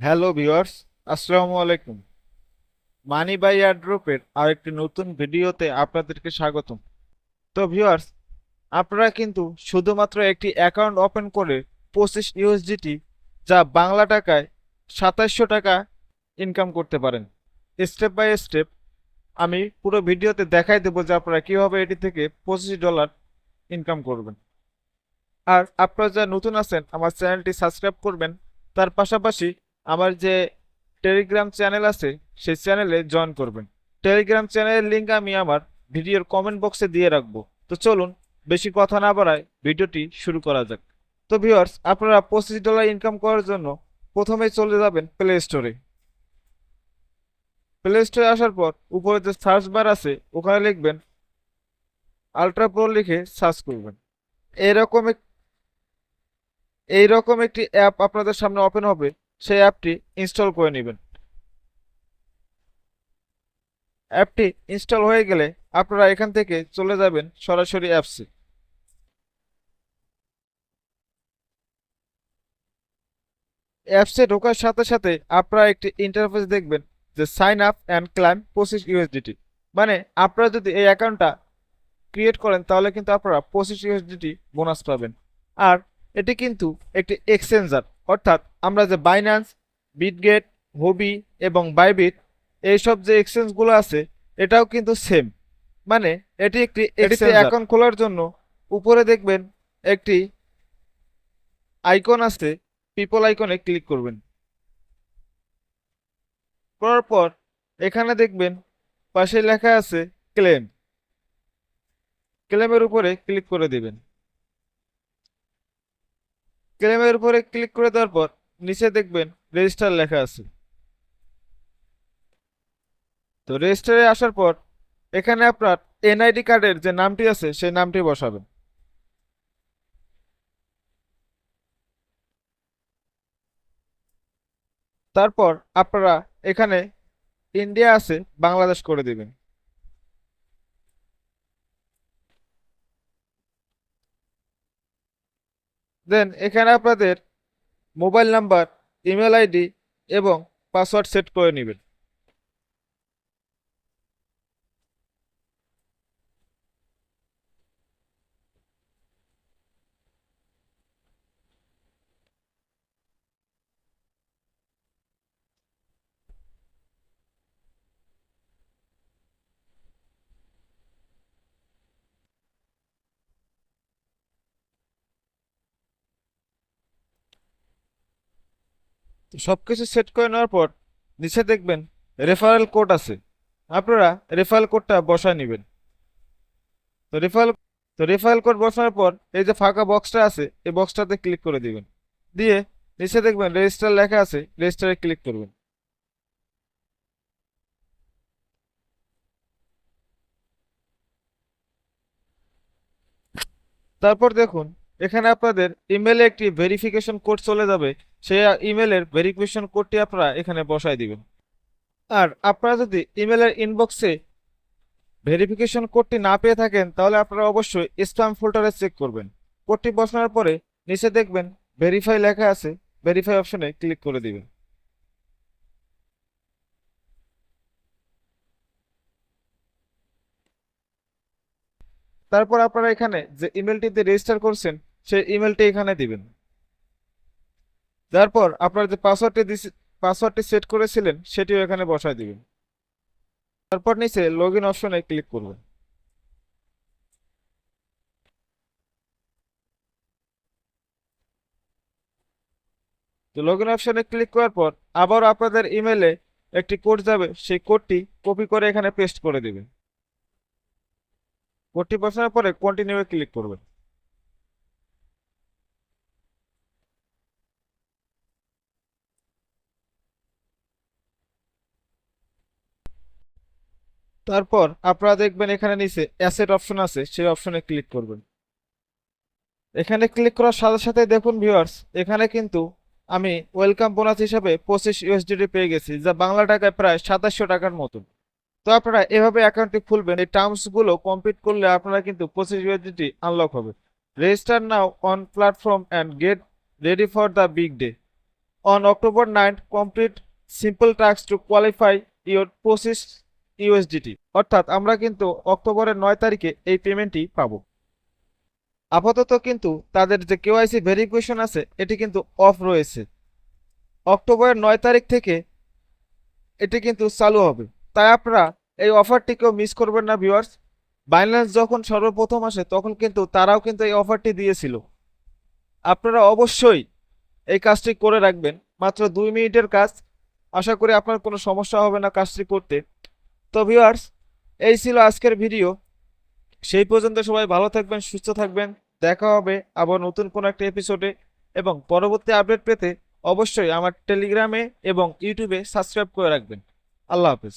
Hello viewers আসসালামু আলাইকুম money by এয়ারড্রপের আরেকটি নতুন ভিডিওতে আপনাদেরকে স্বাগতম। তো ভিউয়ার্স আপনারা কিন্তু শুধুমাত্র একটি অ্যাকাউন্ট ওপেন করে পঁচিশ ইউএসডিটি যা বাংলা টাকায় সাতাশশো টাকা ইনকাম করতে পারেন। স্টেপ বাই স্টেপ আমি পুরো ভিডিওতে দেখাই দেবো যে আপনারা কীভাবে এটি থেকে পঁচিশ ডলার ইনকাম করবেন। আর আপনারা যারা নতুন আছেন, আমার চ্যানেলটি সাবস্ক্রাইব করবেন। তার পাশাপাশি আমার যে টেলিগ্রাম চ্যানেল আছে, সেই চ্যানেলে জয়েন করবেন। টেলিগ্রাম চ্যানেলের লিঙ্ক আমি আমার ভিডিওর কমেন্ট বক্সে দিয়ে রাখব। তো চলুন, বেশি কথা না বাড়ায় ভিডিওটি শুরু করা যাক। তো ভিউয়ার্স আপনারা পঁচিশ ডলার ইনকাম করার জন্য প্রথমে চলে যাবেন প্লে স্টোরে প্লে স্টোরে আসার পর উপরে যে সার্চ বার আছে, ওখানে লিখবেন আলট্রা প্রো লিখে সার্চ করবেন। এরকম এইরকম একটি অ্যাপ আপনাদের সামনে ওপেন হবে। সেই অ্যাপটি ইনস্টল করে নেবেন। অ্যাপটি ইনস্টল হয়ে গেলে আপনারা এখান থেকে চলে যাবেন সরাসরি অ্যাপসে অ্যাপসে ঢোকার সাথে সাথে আপনারা একটি ইন্টারফেস দেখবেন যে সাইন আপ অ্যান্ড ক্লাইম পঁচিশ ইউএসডিটি মানে আপনারা যদি এই অ্যাকাউন্টটা ক্রিয়েট করেন তাহলে কিন্তু আপনারা পঁচিশ ইউএসডিটি বোনাস পাবেন। আর এটি কিন্তু একটি এক্সচেঞ্জার অর্থাৎ আমরা যে বাইন্যান্স বিটগেট হবি এবং বাইবিট এইসব যে এক্সচেঞ্জগুলো আছে এটাও কিন্তু সেম মানে এটি একটি অ্যাকাউন্ট খোলার জন্য উপরে দেখবেন একটি আইকন আছে পিপল আইকনে ক্লিক করবেন। করার পর এখানে দেখবেন পাশে লেখা আছে ক্লেম ক্লেমের উপরে ক্লিক করে দিবেন। ক্লেমের উপরে ক্লিক করে দেওয়ার পর, নিচে দেখবেন রেজিস্টার লেখা আছে। তো রেজিস্টারে আসার পর, এখানে আপনার এনআইডি কার্ডের যে নামটি আছে, সেই নামটি বসাবেন। তারপর আপনারা এখানে ইন্ডিয়া আছে, বাংলাদেশ করে দিবেন। দেন এখানে আপনাদের মোবাইল নাম্বার ইমেল আইডি এবং পাসওয়ার্ড সেট করে নেবেন। তো সবকিছু সেট করে নেওয়ার পর নিচে দেখবেন রেফারেল কোড আছে। আপনারা রেফারেল কোডটা বসায় নেবেন। তো রেফারেল তো রেফারেল কোড বসানোর পর এই যে ফাঁকা বক্সটা আছে, এই বক্সটাতে ক্লিক করে দিবেন। দিয়ে নিচে দেখবেন রেজিস্টার লেখা আছে রেজিস্টারে ক্লিক করবেন। তারপর দেখুন, এখানে আপনাদের ইমেলে একটি ভেরিফিকেশন কোড চলে যাবে। সেই ইমেলের ভেরিফিকেশন কোডটি আপনারা এখানে বসায় দিবেন। আর আপনারা যদি ইমেলের ইনবক্সে ভেরিফিকেশন কোডটি না পেয়ে থাকেন, তাহলে আপনারা অবশ্যই স্প্যাম ফোল্ডারে চেক করবেন। কোডটি বসানোর পরে নিচে দেখবেন ভেরিফাই লেখা আছে ভেরিফাই অপশনে ক্লিক করে দিবেন। তারপর আপনারা এখানে যে ইমেলটিতে রেজিস্টার করছেন, সেই ইমেলটি এখানে দিবেন। তারপর আপনার যে পাসওয়ার্ডটি পাসওয়ার্ডটি সেট করেছিলেন, সেটিও এখানে বসায় দিবেন। তারপর নিচে লগ ইন অপশনে ক্লিক করবেন। তো লগ ইন অপশনে ক্লিক করার পর আবার আপনাদের ইমেলে একটি কোড যাবে, সেই কোডটি কপি করে এখানে পেস্ট করে দিবেন। কোডটি বসানোর পরে কন্টিনিউ ক্লিক করবেন। তারপর আপনারা দেখবেন এখানে নিচে অ্যাসেট অপশন আছে, সেই অপশনে ক্লিক করবেন। এখানে ক্লিক করার সাথে সাথে দেখুন ভিউয়ার্স এখানে কিন্তু আমি ওয়েলকাম বোনাস হিসাবে পঁচিশ ইউএসডিটি পেয়ে গেছি, যা বাংলা টাকায় প্রায় সাতাশশো টাকার মতন তো আপনারা এভাবে অ্যাকাউন্টটি খুলবেন, এই টার্মসগুলো কমপ্লিট করলে আপনারা কিন্তু পঁচিশ ইউএসডিটি আনলক হবে। Register now on platform and get ready for the big day on October 9th complete simple tasks to qualify your process USDT অর্থাৎ আমরা কিন্তু অক্টোবরের নয় তারিখে এই পেমেন্টটি পাবো। আপাতত কিন্তু তাদের যে কেওয়াইসি ভেরিফিকেশন আছে, এটি কিন্তু অফ রয়েছে। অক্টোবরের নয় তারিখ থেকে এটি কিন্তু চালু হবে। তাই আপনারা এই অফারটিকেও মিস করবেন না, ভিউয়ার্স। বাইন্যান্স যখন সর্বপ্রথম আসে, তখন কিন্তু তারাও কিন্তু এই অফারটি দিয়েছিল। আপনারা অবশ্যই এই কাজটি করে রাখবেন। মাত্র দুই মিনিটের কাজ। আশা করি আপনার কোনো সমস্যা হবে না কাজটি করতে। তো ভিউয়ার্স এই ছিল আজকের ভিডিও সেই পর্যন্ত সবাই ভালো থাকবেন, সুস্থ থাকবেন। দেখা হবে আবার নতুন কোনো একটা এপিসোডে এবং পরবর্তী আপডেট পেতে অবশ্যই আমার টেলিগ্রামে এবং ইউটিউবে সাবস্ক্রাইব করে রাখবেন। আল্লাহ হাফেজ।